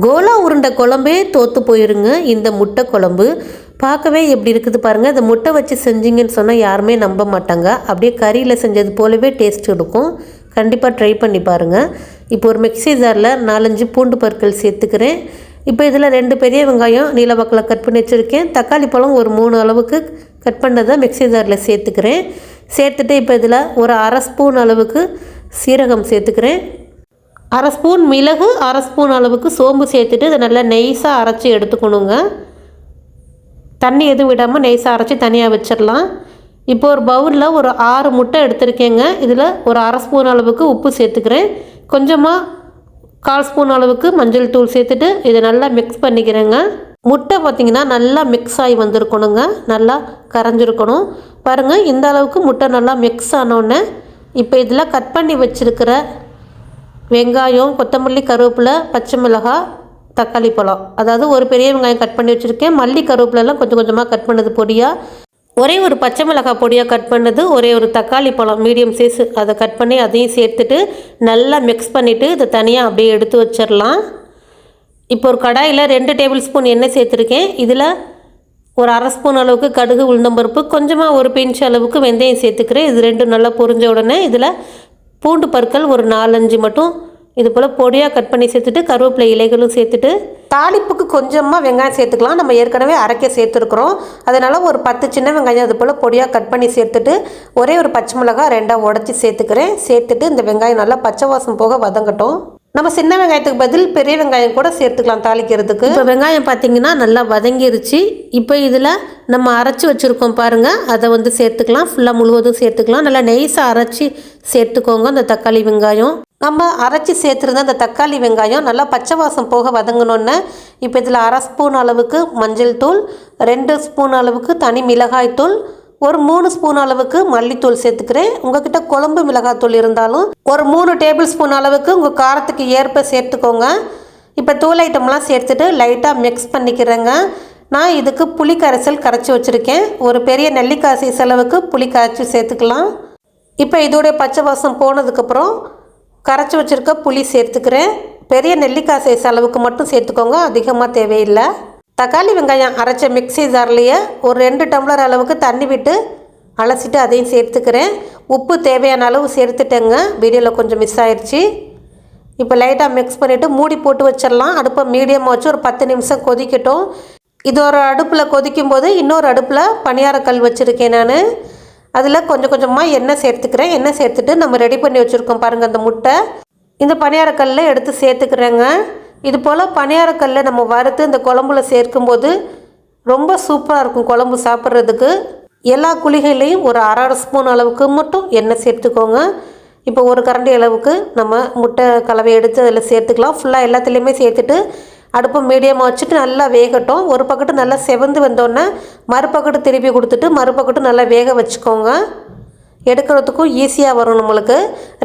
Cola உருண்டை குழம்பே தோற்று போயிருங்க. இந்த முட்டை குழம்பு. பார்க்கவே எப்படி இருக்குது பாருங்கள் இந்த முட்டை வச்சு செஞ்சீங்கன்னு சொன்னால் யாருமே நம்ப மாட்டாங்க. அப்படியே கறியில் செஞ்சது போலவே டேஸ்ட் இருக்கும். கண்டிப்பாக ட்ரை பண்ணி பாருங்கள் இப்போ ஒரு மிக்ஸி ஜாரில் நாலஞ்சு பூண்டு பற்கள் சேர்த்துக்கிறேன். இப்போ இதில் ரெண்டு பெரிய வெங்காயம் நீல கட் பண்ணி வச்சுருக்கேன். தக்காளி பழம் ஒரு மூணு அளவுக்கு கட் பண்ணதை மிக்ஸி ஜாரில் சேர்த்துக்கிறேன். சேர்த்துட்டு இப்போ இதில் ஒரு அரை ஸ்பூன் அளவுக்கு சீரகம் சேர்த்துக்கிறேன். அரை ஸ்பூன் மிளகு அரை ஸ்பூன் அளவுக்கு சோம்பு சேர்த்துட்டு இதை நல்லா நெய்ஸாக அரைச்சி எடுத்துக்கணுங்க. தண்ணி எதுவும் விடாமல் நெய்ஸாக அரைச்சி தனியாக வச்சிடலாம். இப்போ ஒரு பவுலில் ஒரு ஆறு முட்டை எடுத்திருக்கேங்க. இதில் ஒரு அரை ஸ்பூன் அளவுக்கு உப்பு சேர்த்துக்கிறேன். கொஞ்சமாக கால் ஸ்பூன் அளவுக்கு மஞ்சள் தூள் சேர்த்துட்டு இதை நல்லா மிக்ஸ் பண்ணிக்கிறேங்க. முட்டை பார்த்திங்கன்னா நல்லா மிக்ஸ் ஆகி வந்திருக்கணுங்க. நல்லா கரைஞ்சிருக்கணும். பாருங்கள் இந்த அளவுக்கு முட்டை நல்லா மிக்ஸ் ஆனோடனே இப்போ இதில் கட் பண்ணி வச்சுருக்கிற வெங்காயம் கொத்தமல்லி கருவேப்பிலை பச்சை மிளகாய் தக்காளி பழம். அதாவது ஒரு பெரிய வெங்காயம் கட் பண்ணி வச்சுருக்கேன். மல்லி கருவேப்பிலெல்லாம் கொஞ்சம் கொஞ்சமாக கட் பண்ணது பொடியாக ஒரே ஒரு பச்சை மிளகாய் பொடியாக கட் பண்ணது ஒரே ஒரு தக்காளி பழம் மீடியம் சைஸ் அதை கட் பண்ணி அதையும் சேர்த்துட்டு நல்லா மிக்ஸ் பண்ணிவிட்டு இதை தனியாக அப்படியே எடுத்து வச்சிடலாம். இப்போ ஒரு கடாயில் ரெண்டு டேபிள் ஸ்பூன் எண்ணெய் சேர்த்துருக்கேன். இதில் ஒரு அரை ஸ்பூன் அளவுக்கு கடுகு உளுந்தம்பருப்பு கொஞ்சமாக ஒரு பிஞ்ச் அளவுக்கு வெந்தயம் சேர்த்துக்கிறேன். இது ரெண்டும் நல்லா பொரிஞ்ச உடனே இதில் பூண்டு பற்கள் ஒரு நாலஞ்சு மட்டும். இது போல் பொடியாக கட் பண்ணி சேர்த்துட்டு கருவேப்பிலை இலைகளும் சேர்த்துட்டு தாளிப்புக்கு கொஞ்சமாக வெங்காயம் சேர்த்துக்கலாம். நம்ம ஏற்கனவே அரைக்க சேர்த்துருக்குறோம். அதனால் ஒரு பத்து சின்ன வெங்காயம் அது போல் பொடியாக கட் பண்ணி சேர்த்துட்டு ஒரே ஒரு பச்சை மிளகாய் ரெண்டாக உடச்சி சேர்த்துக்கிறேன். சேர்த்துட்டு இந்த வெங்காயம் நல்லா பச்சை வாசம் போக வதங்கட்டும். நம்ம சின்ன வெங்காயத்துக்கு பதில் பெரிய வெங்காயம் கூட சேர்த்துக்கலாம் தாளிக்கிறதுக்கு. இப்போ வெங்காயம் பார்த்தீங்கன்னா நல்லா வதங்கிருச்சு. இப்போ இதில் நம்ம அரைச்சி வச்சுருக்கோம் பாருங்கள் அதை வந்து சேர்த்துக்கலாம். ஃபுல்லாக முழுவதும் சேர்த்துக்கலாம். நல்லா நெய்ஸாக அரைச்சி சேர்த்துக்கோங்க அந்த தக்காளி வெங்காயம். நம்ம அரைச்சி சேர்த்துருந்த அந்த தக்காளி வெங்காயம் நல்லா பச்சை வாசம் போக வதங்கணுன்னு இப்போ இதில் அரை ஸ்பூன் அளவுக்கு மஞ்சள் தூள் ரெண்டு ஸ்பூன் அளவுக்கு தனி மிளகாய் தூள் ஒரு மூணு ஸ்பூன் அளவுக்கு மல்லித்தூள் சேர்த்துக்கிறேன். உங்ககிட்ட குழம்பு மிளகாத்தூள் இருந்தாலும் ஒரு மூணு டேபிள் ஸ்பூன் அளவுக்கு உங்கள் காரத்துக்கு ஏற்ப சேர்த்துக்கோங்க. இப்போ தூள் ஐட்டம்லாம் சேர்த்துட்டு லைட்டாக மிக்ஸ் பண்ணிக்கிறேங்க. நான் இதுக்கு புளி கரைசல் கரைச்சி வச்சுருக்கேன். ஒரு பெரிய நெல்லிக்காய் சைஸ் அளவுக்கு புளி கரைச்சி சேர்த்துக்கலாம். இப்போ இதோடைய பச்சை வாசம் போனதுக்கப்புறம் கரைச்சி வச்சுருக்க புளி சேர்த்துக்கிறேன். பெரிய நெல்லிக்காய் சைஸ் அளவுக்கு மட்டும் சேர்த்துக்கோங்க. அதிகமாக தேவையில்லை. தக்காளி வெங்காயம் அரைச்ச மிக்ஸி ஜார்லேயே ஒரு ரெண்டு டம்ளர் அளவுக்கு தண்ணி விட்டு அலசிட்டு அதையும் சேர்த்துக்கிறேன். உப்பு தேவையான அளவு சேர்த்துட்டேங்க. வீடியோவில் கொஞ்சம் மிஸ் ஆயிடுச்சு இப்போ லைட்டாக மிக்ஸ் பண்ணிவிட்டு மூடி போட்டு வச்சிடலாம். அடுப்பை மீடியமாக வச்சு ஒரு பத்து நிமிஷம் கொதிக்கட்டும். இது ஒரு அடுப்பில் கொதிக்கும் போது இன்னொரு அடுப்பில் பணியாரக்கல் வச்சுருக்கேன் நான். அதில் கொஞ்சம் கொஞ்சமாக எண்ணெய் சேர்த்துக்கிறேன். எண்ணெய் சேர்த்துட்டு நம்ம ரெடி பண்ணி வச்சுருக்கோம் பாருங்கள் அந்த முட்டை. இந்த பணியாரக்கல்லில் எடுத்து சேர்த்துக்கிறேங்க. இது போல் பணியாரக்கல்ல நம்ம வறுத்து இந்த குழம்புல சேர்க்கும்போது ரொம்ப சூப்பராக இருக்கும் குழம்பு சாப்பிட்றதுக்கு. எல்லா குழிகளையும் ஒரு அரை அரை ஸ்பூன் அளவுக்கு மட்டும் எண்ணெய் சேர்த்துக்கோங்க. இப்போ ஒரு கரண்டி அளவுக்கு நம்ம முட்டை கலவை எடுத்து அதில் சேர்த்துக்கலாம். ஃபுல்லாக எல்லாத்துலேயுமே சேர்த்துட்டு அடுப்பு மீடியமாக வச்சுட்டு நல்லா வேகட்டும். ஒரு பக்கத்து நல்லா செவந்து வந்தோடனே மறுபக்கத்து திருப்பி கொடுத்துட்டு மறுபக்கத்து நல்லா வேக வச்சுக்கோங்க. எடுக்கிறதுக்கும் ஈஸியாக வரும் நம்மளுக்கு.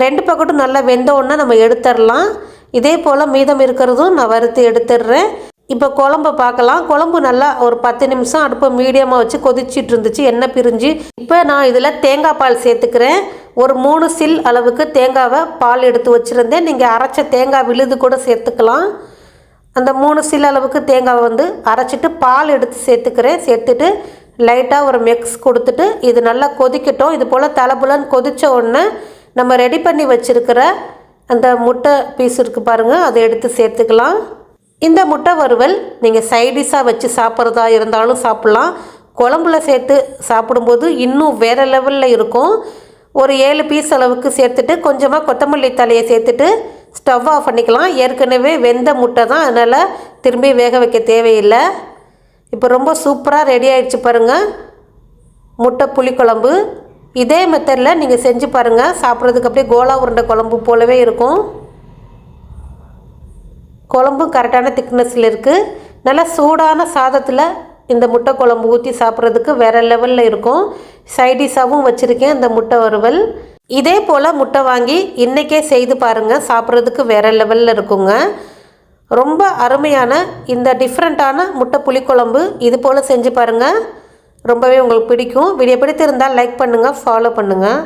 ரெண்டு பக்கட்டும் நல்லா வெந்தோடனே நம்ம எடுத்துடலாம். இதே போல் மீதம் இருக்கிறதும் நான் வறுத்து எடுத்துடுறேன். இப்போ குழம்பு பார்க்கலாம். குழம்பு நல்லா ஒரு பத்து நிமிஷம் அடுப்பை மீடியமாக வச்சு கொதிச்சிட்டு இருந்துச்சு. எண்ணெய் பிரிஞ்சு. இப்போ நான் இதில் தேங்காய் பால் சேர்த்துக்கிறேன். ஒரு மூணு சில் அளவுக்கு தேங்காவை பால் எடுத்து வச்சுருந்தேன். நீங்கள் அரைச்ச தேங்காய் விழுது கூட சேர்த்துக்கலாம். அந்த மூணு சில் அளவுக்கு தேங்காவை வந்து அரைச்சிட்டு பால் எடுத்து சேர்த்துக்கிறேன். சேர்த்துட்டு லைட்டாக ஒரு மிக்ஸ் கொடுத்துட்டு இது நல்லா கொதிக்கட்டும். இது போல் தலைபுலன்னு கொதித்த உடனே நம்ம ரெடி பண்ணி வச்சுருக்கிற அந்த முட்டை பீஸ் இருக்குது பாருங்கள் அதை எடுத்து சேர்த்துக்கலாம். இந்த முட்டை வறுவல் நீங்கள் சைடிஷாக வச்சு சாப்பிட்றதா இருந்தாலும் சாப்பிட்லாம். குழம்புல சேர்த்து சாப்பிடும்போது இன்னும் வேறு லெவலில் இருக்கும். ஒரு ஏழு பீஸ் அளவுக்கு சேர்த்துட்டு கொஞ்சமாக கொத்தமல்லி தலையை சேர்த்துட்டு ஸ்டவ் ஆஃப் பண்ணிக்கலாம். ஏற்கனவே வெந்த முட்டை தான் அதனால் திரும்பி வேக வைக்க தேவையில்லை. இப்போ ரொம்ப சூப்பராக ரெடி ஆகிடுச்சு பாருங்கள் முட்டை புளிக்குழம்பு. இதே மெத்தடில் நீங்கள் செஞ்சு பாருங்கள் சாப்பிட்றதுக்கு அப்படியே கோலா உருண்டை குழம்பு போலவே இருக்கும். குழம்பும் கரெக்டான திக்னஸில் இருக்குது நல்லா சூடான சாதத்தில் இந்த முட்டை குழம்பு ஊற்றி சாப்பிட்றதுக்கு வேறு லெவலில் இருக்கும். சைடிஷாகவும் வச்சுருக்கேன் இந்த முட்டை வறுவல். இதே போல் முட்டை வாங்கி இன்றைக்கே செய்து பாருங்கள் சாப்பிட்றதுக்கு வேறு லெவலில் இருக்குங்க. ரொம்ப அருமையான இந்த டிஃப்ரெண்ட்டான முட்டை புளிக்குழம்பு இது போல் செஞ்சு பாருங்கள் ரொம்பவே உங்களுக்கு பிடிக்கும். வீடியோ பிடித்திருந்தால் லைக் பண்ணுங்கள் ஃபாலோ பண்ணுங்கள்